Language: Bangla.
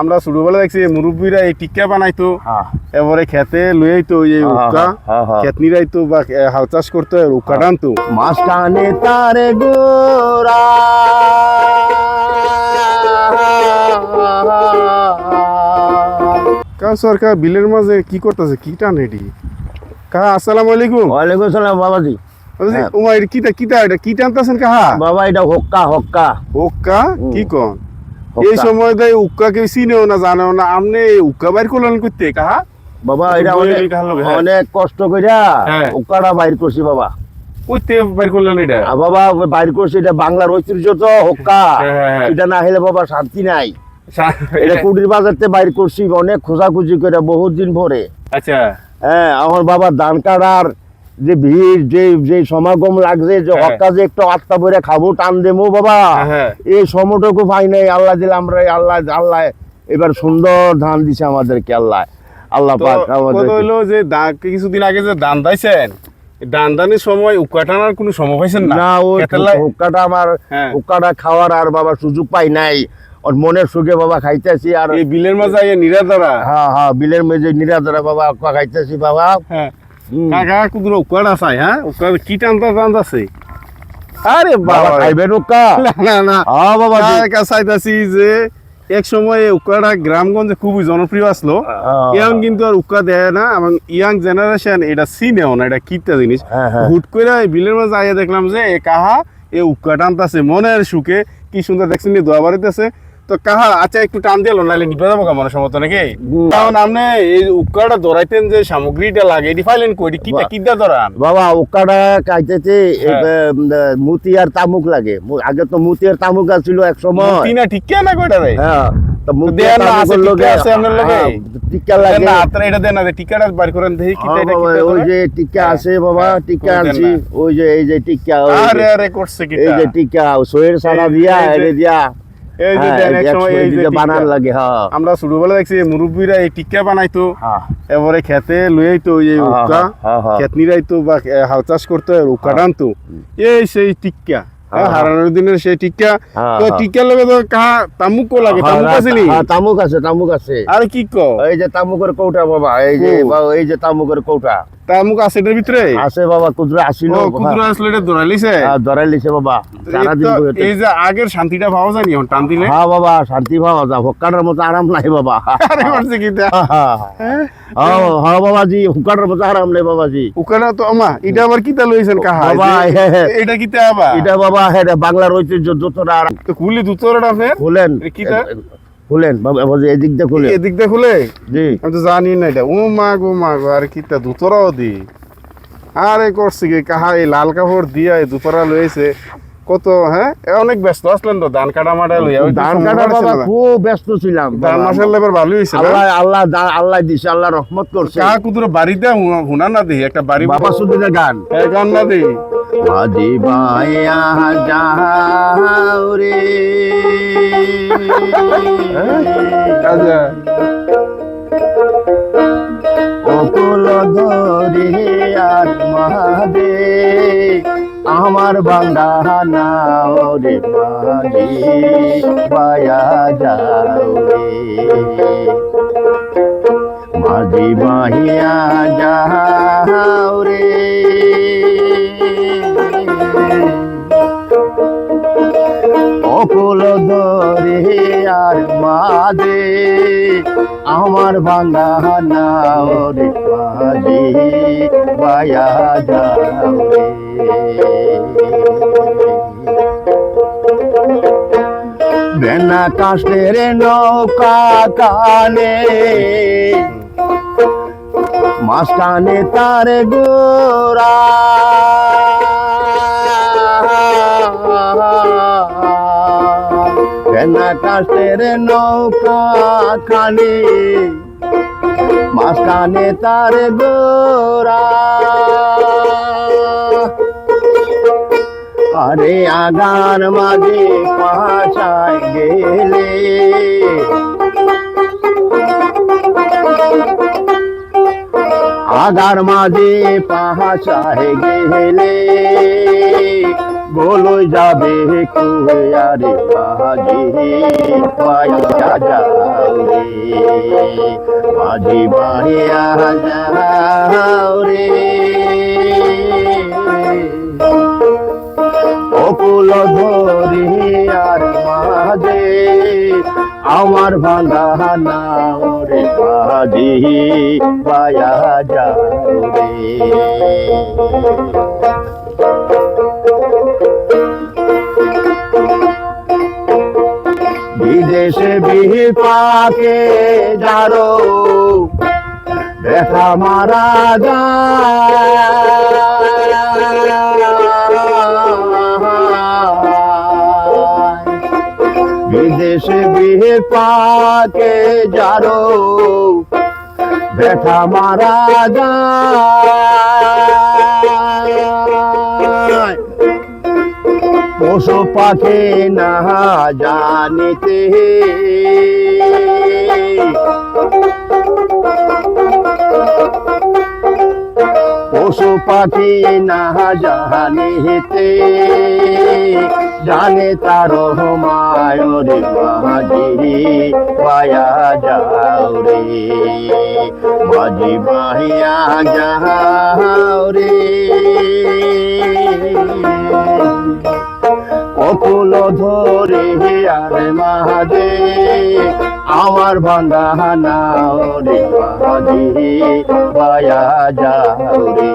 আমরা ছোটবেলা দেখছি মুরব্বীরা এই টিক্কা বানাইতো হ্যাঁ। এবারে খেতে লইয়াই তো এই হ্যাঁ, উক্কা হ্যাঁ, হ্যাঁ। খেত নিরাইতো বা হাল চাষ করতো আর উক্কা টানতো। মাঝখানে তার গোরা কা সরকার বিলের মাঝে কি করতেছে? কি টান এটি? কা আসসালামু আলাইকুম। ওয়ালাইকুম সালাম বাবাজি। হ্যাঁ। ওমা এটা কিটা কিটা এটা কি টানতাছেন কাহা বাবা এটা হক্কা হক্কা। হুম। কি কন? হুক্কা। এই সময় দেয় উক্কা কেউ চিনেও না জানেও না। উক্কা বাইর করলেন করতে কাহা? বাবা এটা অনেক হ্যাঁ। অনেক কষ্ট কইরা হ্যাঁ। হক্কাটা বাইর করছি বাবা। করতে বাইর করলেন এটা? বাবা বাইর করছি এটা বাংলার ঐতিহ্য তো হক্কা। হ্যাঁ। এটা না হলে বাবা শান্তি নাই। এটা কুটির বাজারতে বাইর করছি অনেক খোঁজাখুঁজি করে বহুত দিন পরে। আচ্ছা। হ্যাঁ আমার বাবা ধান কাটার যে ভিড় যে যে সমাগম লাগছে যে হ্যাঁ। হক্কা যে একটু আত্মা ভরে খাব টান দেবো বাবা হ্যাঁ। এই সময়টুকু পাই নাই আল্লাহ দিলে আমরা আল্লাহ আল্লাহ এবার সুন্দর ধান দিছে আমাদেরকে আল্লাহ আল্লাহ তো পাক আমাদের হইল যে কিছুদিন আগে যে দান দাইছেন এই দান দানের সময় উক্কা টানার কোনো সময় না হুক্কাটা আমার হ্যাঁ। হুক্কাটা খাওয়ার আর বাবা সুযোগ পাই নাই ওর মনের সুখে বাবা খাইতেছি আর এই বিলের মাঝে নিরাদারা হ্যাঁ হ্যাঁ বিলের মেঝে নিরাদরা বাবা খাইতেছি বাবা হ্যাঁ। কাকা কুদুর হ্যাঁ কি টানতা টানতাছে আরে বাবা খাইবেন না না বাবা কাকা চাইতাছি যে এক সময় এই উক্কাটা গ্রামগঞ্জে খুবই জনপ্রিয় আসলো। ইয়াং কিন্তু আর উকা দেয় না এবং ইয়াং জেনারেশন এটা চিনেও না এটা কিতা জিনিস। হ্যাঁ, হ্যাঁ। হুট করে বিলের মাঝে আইয়া দেখলাম যে এ কাহা এ উক্কা টানতাছে মনের সুখে। কি সুন্দর দেখছেন দোয়া বাড়িতেছে তো কাহা আচ্ছা একটু টান দিল নাহলে নিপে যাব মনে সমত নাকি। কারণ আপনি এই উক্কাটা ধরাইতেন যে সামগ্রীটা লাগে এটি ফাইলেন কই কিটা। কিটা ধরান? বাবা ওকাটা খাইতেছে হ্যাঁ। মুতি আর তামুক লাগে। আগে তো মুতি আর তামুক আছিল এক সময়। তিনা ঠিক কে না কয়টা রে? হ্যাঁ মুতি না, টিকা আছে? হ্যাঁ, টিকা না না হ্যাঁ বাবা, টিকা আছে বাবা টিকা আনছি ওই যে এই যে টিকা এই যে টিকা সয়ের সারা দিয়া এটা দিয়া। এই যে হ্যাঁ, দেন এক সময় এই যে বানান লাগে হ্যাঁ। আমরা ছোটবেলা দেখছি এই মুরব্বীরা এই টিক্কা বানাইতো। হ্যাঁ। এবারে খেতে লইয়াইতো এই হ্যাঁ, নিরাইতো বা হাল চাষ করতো আর উক্কা টানতো এই সেই টিক্কা। হারানোর দিনের সেই টিক্কা। তো। টিক্কার লগে তো কাহা তামুকও লাগে তামুক আছে নি? তামুক আছে তামুক আছে। আরে কি কো এই যে তামুকের কৌটা বাবা এই যে। এই যে তামুকের কৌটা। তামুক আছে এটার ভিতরে? আছে বাবা কুদরা আসিল ও কুদুরা আসলে এটা ধরাইলিছে ধরাই লিছে বাবা। সারাদিন এই এই যে আগের শান্তিটা পাওয়া যায়নি এখন? টান দিলে? হ্যাঁ বাবা শান্তি পাওয়া যা হকারের মতো আরাম নাই বাবা। আরে হ্যাঁ হ্যাঁ। হ্যাঁ? বাবাজি হুকারের মতো আরাম নেই বাবাজি। উকানা তো আমা এটা আবার কিতা লইছেন কাহা? বাবা, হ্যাঁ, হ্যাঁ। এটা কিতা আবার? এটা বাবা হ্যাঁ বাংলার ঐতিহ্য তো খুলি খুলেন। কিটা? খুলেন? বাবা বাবাজি এদিক দিয়ে খুলেন। এদিক দিয়ে খুলে? জি। আমি তো জানি না এটা। ও মা গো মা গো আরে কিটা দুতরাও দি। আরে করছি কি কাহা এই লাল কাপড় দিয়ে দুতরা লইছে। কত হ্যাঁ? অনেক ব্যস্ত আসলেন তো ধান কাটা মাটা লইয়া। ধান কাটা বাবা খুব ব্যস্ত ছিলাম ধান। মাসের লেবার ভালো হয়েছে আল্লাহ আল্লাহ আল্লাহ দিছে আল্লাহ রহমত করছে। কাহা কুতুর বাড়িতে হুনা না দিই একটা বাড়ি বাবা সুদিনের গান। এ গান না দিই। আজি বায়া যাও রে। আচ্ছা আমার বান্দানা রে মাঝি পায়া যাও রে। মাঝি বাহিয়া যাও রে অকুল আর মাঝে, আমার বান্দানা রে মাঝি বায়া রে। বেনা কাশের নৌকা কানে, মাঝখানে তার গোরা বেনা কাশের নৌকা খানে। মাঝখানে তার গোরা। আরে আগার মাঝে পাশায় গেলে। আগার মাঝে পাহাচায় গেলে। বলই যাবে কুয়ে আরে মাঝি পাইয়া রে। মাঝি পাইয়া যাও রে। অকুল ধরি আর মাঝে আমার ভাঙা নাও রে মাঝি পায়া যাও রে। বিপাকে যারো ব্যথা মারা বিদেশে বিপাকে যারো ব্যথা মারা যায়। পশু পাখি না জানিতে। পশু পাখি না জানিতে। জানে তার মায়রে মাঝি, পায়া যাও রে। মাঝি পাইয়া যাও রে। অকুল ধরে আর মাহাদে আমার ভাঙ্গা নাও রে মাহাদে পায়া যাও রে।